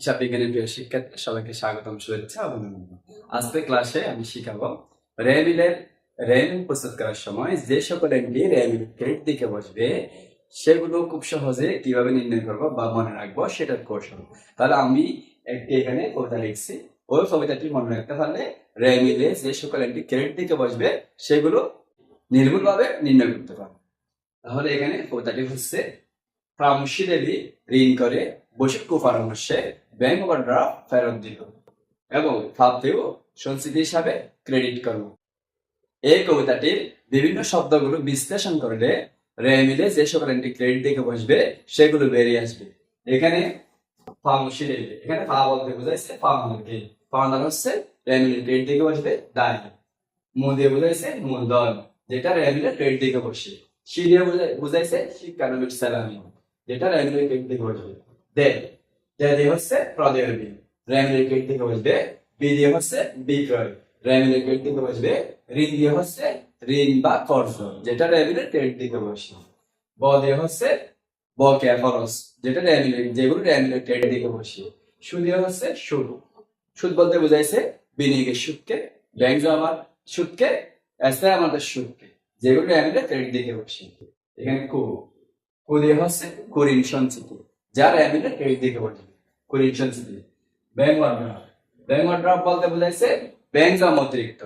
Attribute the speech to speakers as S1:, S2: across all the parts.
S1: হিসাব বিজ্ঞানের প্রিয় সবাইকে স্বাগতম, শুভেচ্ছা আজকে ক্লাসে আমি শিখাবো র্যামিলের র্যামিল প্রস্তুত করার সময় যে সকল দিকে বসবে, সেগুলো খুব সহজে কীভাবে নির্ণয় করব বা মনে রাখব সেটার কৌশল। তাহলে আমি একটি এখানে কবিতা লিখছি। ওই কবিতাটি মনে রাখতে পারলে র্যামিলে যে সকল এমপি ক্রেডিট দিকে বসবে, সেগুলো নির্ভুলভাবে নির্ণয় করতে পারব। তাহলে এখানে কবিতাটি হচ্ছে প্রামসী দেবী ঋণ করে পরামর্শে ব্যাংক ফেরত দিল এবং হিসাবে ক্রেডিট করব এই কবিতাটির বিভিন্ন শব্দগুলো বিশ্লেষণ করলে রেমিলে যে সকল ক্রেডিট দিকে বসবে, সেগুলো বেরিয়ে আসবে। এখানে ফার্মাসি দেবী এখানে পা বলতে বোঝাইছে হচ্ছে রেমিলে ক্রেডিট দিকে বসবে, দায়। মূল দিয়ে বোঝাইছে মূলধন, যেটা রেমিলে ক্রেডিট দিকে বসে। সি দিয়ে বোঝাই- বুঝাইছে শিক্ষানবিক স্যালামি যেটা রেমিলে ক্রেডিট দিকে বসবে দে দে দিয়ে হচ্ছে প্রদেয় বিল। রেমিলে ক্রেডিট দিকে বসবে বি দিয়ে হচ্ছে বিক্রয় রেমিলে ক্রেডিট দিকে বসবে ঋণ দিয়ে হচ্ছে ঋণ বা কর্জ যেটা রেমিলে ক্রেডিট দিকে বসে ব দিয়ে হচ্ছে বকেয়া খরচ, যেটা রেমিলে যেগুলো রেমিলে ক্রেডিট দিকে বসে সুদ দিয়ে হচ্ছে সুদ। সুদ বলতে বোঝাইছে বিনিয়োগের সুদকে, ব্যাংক জমার সুদকে এসে আমাদের সুদকে, যেগুলো রেমিলে ক্রেডিট দিকে বসে এখানে কু। কু হচ্ছে কুরিন সঞ্চিতি যার রেমিলে ক্রেডিট দিকে বসে কুরিন সঞ্চিতি ব্যাংক ওয়ার্ড্রাফট ব্যাংক ওয়ার্ড্রাফট বলতে বোঝাইছে ব্যাংক জমা অতিরিক্ত।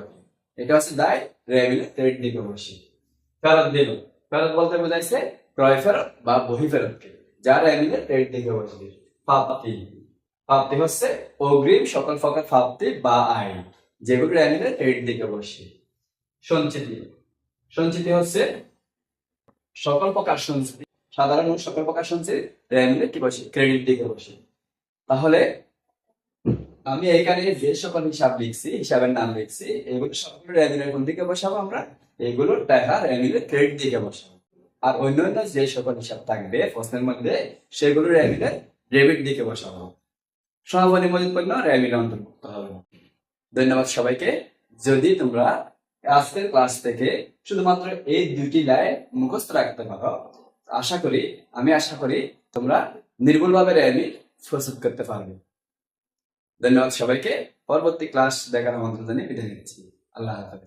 S1: এটা হচ্ছে দায় রেভিনিউ ক্রেডিট দিকে বসে ফেরত দিল। ফেরত বলতে বোঝাইছে ক্রয় ফেরত বা বহি ফেরতকে যা রেভিনিউ ক্রেডিট দিকে বসবে প্রাপ্তি। প্রাপ্তি হচ্ছে অগ্রিম সকল প্রকার প্রাপ্তি বা আয় যেগুলো রেভিনিউ ক্রেডিট দিকে বসে সঞ্চিতি সঞ্চিতি হচ্ছে সকল প্রকার সঞ্চিতি সাধারণ সকল সঞ্চিতি রেভিনিউ কি বসে ক্রেডিট দিকে বসে। তাহলে, আমি এখানে যে সকল হিসাব লিখছি, হিসাবের নাম লিখছি, এগুলো সবগুলো রেভিনিউ কোন দিকে বসাবো আমরা? এগুলো টাকা রেভিনিউ ক্রেডিট দিকে বসাবো। আর অন্যান্য যে সকল হিসাব থাকবে, প্রশ্নের মধ্যে, সেগুলো রেভিনিউ ডেবিট দিকে বসাবো। সমাপনী মজুদ পণ্য রেভিনিউ অন্তর্ভুক্ত হবে। ধন্যবাদ সবাইকে। যদি তোমরা আজকের ক্লাস থেকে শুধুমাত্র এই দুটি লাইন মুখস্থ রাখতে পারো আশা করি, আমি আশা করি তোমরা নির্ভুলভাবে রেভিনিউ প্রস্তুত করতে পারবে। ধন্যবাদ সবাইকে। পরবর্তী ক্লাস দেখার আমন্ত্রণ জানিয়ে বিদায় নিচ্ছি। আল্লাহ হাফেজ।